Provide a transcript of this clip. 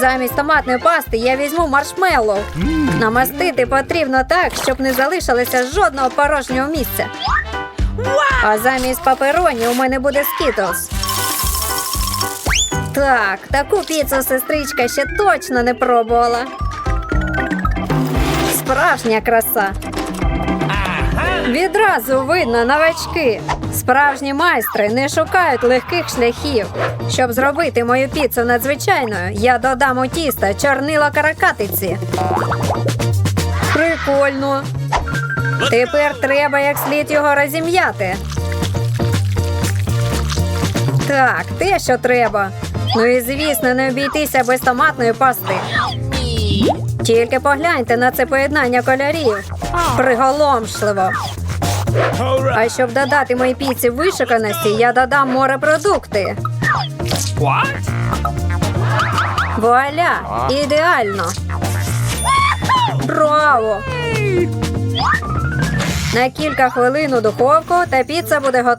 Замість томатної пасти я візьму маршмеллоу. Намастити потрібно так, щоб не залишилося жодного порожнього місця. А замість папероні у мене буде скітлз. Так, таку піцу сестричка ще точно не пробувала. Справжня краса. Відразу видно новачки. Справжні майстри не шукають легких шляхів. Щоб зробити мою піцу надзвичайною, я додам у тісто чорнило каракатиці. Прикольно. Тепер треба як слід його розім'яти. Так, те, що треба. Ну і звісно, не обійтися без томатної пасти. Тільки погляньте на це поєднання кольорів. Приголомшливо. А щоб додати моїй піці вишиканості, я додам морепродукти. What? Вуаля! Ідеально! Браво! На кілька хвилин у духовку та піца буде готова.